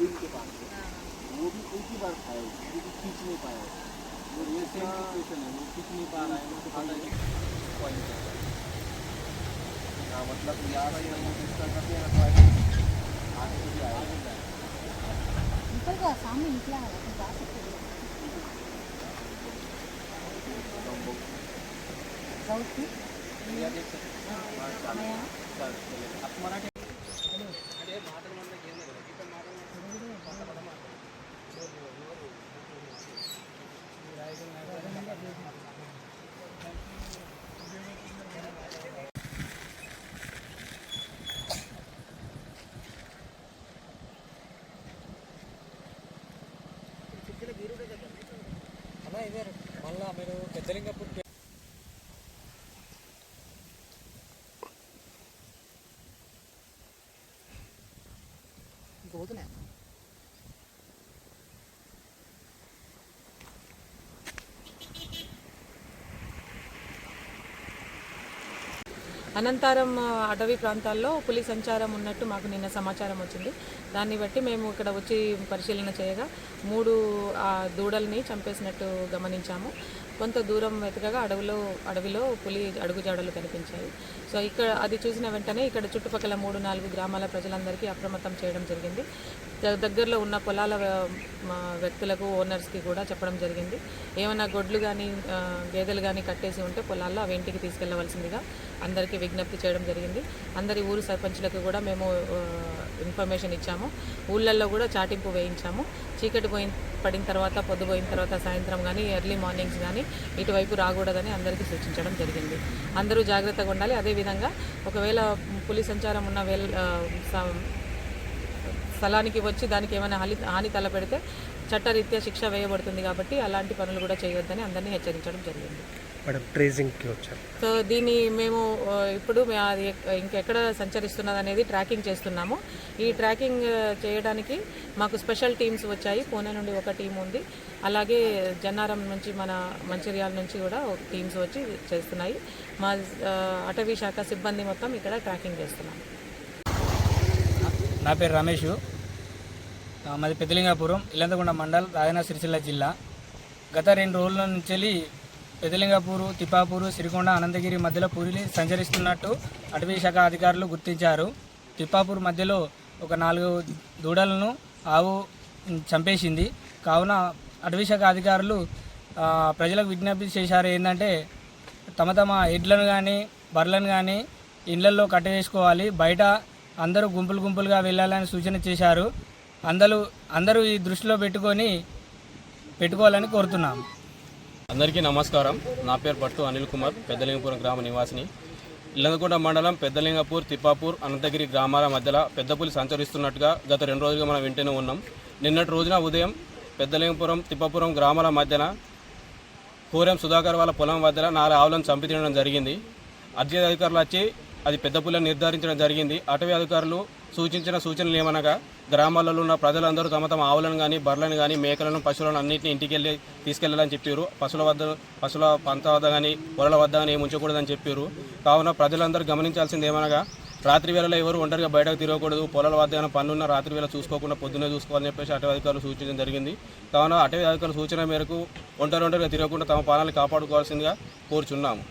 इनके पास से। वो भी एक ही बार खाया भी खींच नहीं पाया वो ये सेम सिचुएशन है वो खींच नहीं पा रहा है मुझे पता नहीं पॉइंट है। हाँ। मतलब यहाँ से हम इसका करते हैं। तो आगे से भी आएगा निकल गया सामने निकला है अपन जा सकते हैं। साउथ की या देख सकते हैं। हाँ. आप मराठी మళ్ళా పెద్దలింగపూర్ ఇంకా పోతున్నాయి అనంతరం అటవీ ప్రాంతాల్లో పులి సంచారం ఉన్నట్టు మాకు నిన్న సమాచారం వచ్చింది. దాన్ని బట్టి మేము ఇక్కడ వచ్చి పరిశీలన చేయగా మూడు ఆ, దూడల్ని చంపేసినట్టు గమనించాము. కొంత దూరం వెతకగా అడవిలో అడవిలో పులి అడుగుజాడలు కనిపించాయి. సో ఇక్కడ అది చూసిన వెంటనే ఇక్కడ చుట్టుపక్కల మూడు నాలుగు గ్రామాల ప్రజలందరికీ అప్రమత్తం చేయడం జరిగింది. దగ్గరలో ఉన్న పొలాల వ్యక్తులకు ఓనర్స్కి కూడా చెప్పడం జరిగింది. ఏమైనా గొడ్లు కానీ గేదెలు కానీ కట్టేసి ఉంటే పొలాల్లో అవి ఇంటికి తీసుకెళ్ళవలసిందిగా అందరికీ విజ్ఞప్తి చేయడం జరిగింది. అందరి ఊరు సర్పంచ్లకు కూడా మేము ఇన్ఫర్మేషన్ ఇచ్చాము. ఊళ్ళల్లో కూడా చాటింపు వేయించాము. చీకటి పోయిన పడిన తర్వాత పొద్దుపోయిన తర్వాత సాయంత్రం కానీ ఎర్లీ మార్నింగ్స్ కానీ ఇటువైపు రాకూడదని అందరికీ సూచించడం జరిగింది. అందరూ జాగ్రత్తగా ఉండాలి. అదేవిధంగా ఒకవేళ పులి సంచారం ఉన్న వేల్ స్థలానికి వచ్చి దానికి ఏమైనా హాని హాని తలపెడితే చట్టరీత్యా శిక్ష వేయబడుతుంది కాబట్టి అలాంటి పనులు కూడా చేయొద్దని అందరినీ హెచ్చరించడం జరిగింది. మేడం ట్రేసింగ్కి వచ్చారు. సో దీన్ని మేము ఇప్పుడు అది ఇంకెక్కడ సంచరిస్తున్నది అనేది ట్రాకింగ్ చేస్తున్నాము. ఈ ట్రాకింగ్ చేయడానికి మాకు స్పెషల్ టీమ్స్ వచ్చాయి. పూణే నుండి ఒక టీం ఉంది. అలాగే జన్నారం నుంచి మన మంచిర్యాల నుంచి కూడా టీమ్స్ వచ్చి చేస్తున్నాయి. మా అటవీ శాఖ సిబ్బంది మొత్తం ఇక్కడ ట్రాకింగ్ చేస్తున్నాం నా పేరు రమేష్. మాది పెద్దలింగాపురం ఇల్లంతగొండ మండల్ రాజన్న సిరిసిల్ల జిల్లా. గత రెండు రోజుల నుంచి వెళ్ళి పెద్దలింగాపూరు తిప్పాపూరు సిరికొండ అనంతగిరి మధ్యలో పూరిని సంచరిస్తున్నట్టు అటవీ శాఖ అధికారులు గుర్తించారు. తిప్పాపూర్ మధ్యలో ఒక నాలుగు దూడలను ఆవు చంపేసింది. కావున అటవీ శాఖ అధికారులు ప్రజలకు విజ్ఞప్తి చేశారు ఏంటంటే తమ తమ ఎడ్లను కానీ బర్రెలను కానీ ఇళ్ళలో కట్టవేసుకోవాలి బయట అందరూ గుంపులు గుంపులుగా వెళ్ళాలని సూచన చేశారు. అందరూ అందరూ ఈ దృష్టిలో పెట్టుకొని పెట్టుకోవాలని కోరుతున్నాము అందరికీ నమస్కారం. నా పేరు పట్టు అనిల్ కుమార్ పెద్దలింగపురం గ్రామ నివాసిని. ఇల్లందకొండ మండలం పెద్దలింగపూర్ తిప్పాపూర్ అనంతగిరి గ్రామాల మధ్యలో పెద్దపులి సంచరిస్తున్నట్టుగా గత రెండు రోజులుగా మనం వింటూనే ఉన్నాం. నిన్నటి రోజున ఉదయం పెద్దలింగపురం తిప్పాపురం గ్రామాల మధ్యన కోరెం సుధాకర్ వాళ్ళ పొలం వద్ద నాలుగు ఆవులను చంపి తినడం జరిగింది. అర్జీ అధికారులు వచ్చి అది పెద్ద పుల్లని నిర్ధారించడం జరిగింది. అటవీ అధికారులు సూచించిన సూచనలు ఏమనగా గ్రామాలలో ఉన్న ప్రజలందరూ తమ తమ ఆవులను కానీ బర్రెలను కానీ మేకలను పశువులను అన్నింటినీ ఇంటికి వెళ్ళి తీసుకెళ్ళాలని చెప్పారు. పశువుల వద్ద పశువుల పంత వద్ద కానీ పొలాల వద్ద కానీ ఏమి ఉంచకూడదని చెప్పారు. కావున ప్రజలందరూ గమనించాల్సింది ఏమనగా రాత్రి వేళలో ఎవరు ఒంటరిగా బయటకు తిరగకూడదు. పొలాల వద్ద ఏమైనా పనులున్న రాత్రి వేళ చూసుకోకుండా పొద్దున్నే చూసుకోవాలని చెప్పేసి అటవీ అధికారులు సూచించడం జరిగింది. కావున అటవీ అధికారుల సూచన మేరకు ఒంటరి ఒంటరిగా తిరగకుండా తమ పాలనలు కాపాడుకోవాల్సిందిగా కోరుచున్నాము.